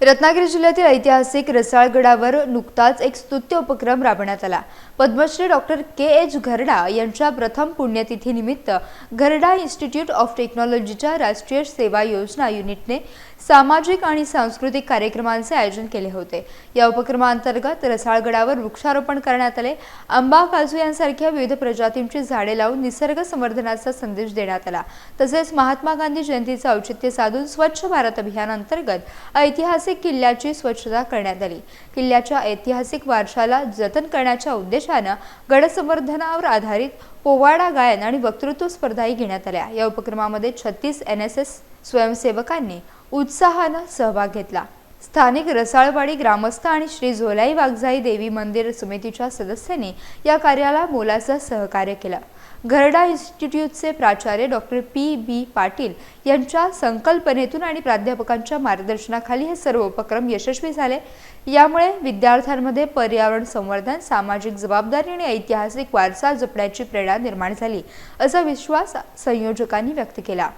रत्नागिरी जिल्ह्यातील ऐतिहासिक रसाळगडावर नुकताच एक स्तुत्य उपक्रम राबवण्यात आला. Padmashri doctor K H Gharda यांच्या प्रथम पुण्यतिथीनिमित्त घरडा इन्स्टिट्यूट ऑफ टेक्नॉलॉजीच्या राष्ट्रीय सेवा योजना युनिटने सामाजिक आणि सांस्कृतिक कार्यक्रमांचे आयोजन केले होते. या उपक्रमांतर्गत रसाळगडावर वृक्षारोपण करण्यात आले. आंबा काजू यांसारख्या विविध प्रजातींची झाडे लावून निसर्ग संवर्धनाचा संदेश देण्यात आला. तसेच महात्मा गांधी जयंतीचं औचित्य साधून स्वच्छ भारत अभियानांतर्गत ऐतिहासिक ऐतिहासिक किल्ल्याची स्वच्छता करण्यात आली. किल्ल्याच्या ऐतिहासिक वारशाला जतन करण्याच्या उद्देशानं गडसंवर्धनावर आधारित पोवाडा गायन आणि वक्तृत्व स्पर्धाही घेण्यात आल्या. या उपक्रमामध्ये छत्तीस एन एस एस स्वयंसेवकांनी उत्साहानं सहभाग घेतला. स्थानिक रसाळवाडी ग्रामस्थ आणि श्री झोलाई वाघजाई देवी मंदिर समितीच्या सदस्यांनी या कार्याला मोलाचं सहकार्य केलं. घरडा इन्स्टिट्यूटचे प्राचार्य डॉक्टर पी बी पाटील यांच्या संकल्पनेतून आणि प्राध्यापकांच्या मार्गदर्शनाखाली हे सर्व उपक्रम यशस्वी झाले. यामुळे विद्यार्थ्यांमध्ये पर्यावरण संवर्धन सामाजिक जबाबदारी आणि ऐतिहासिक वारसा जपण्याची प्रेरणा निर्माण झाली असा विश्वास संयोजकांनी व्यक्त केला.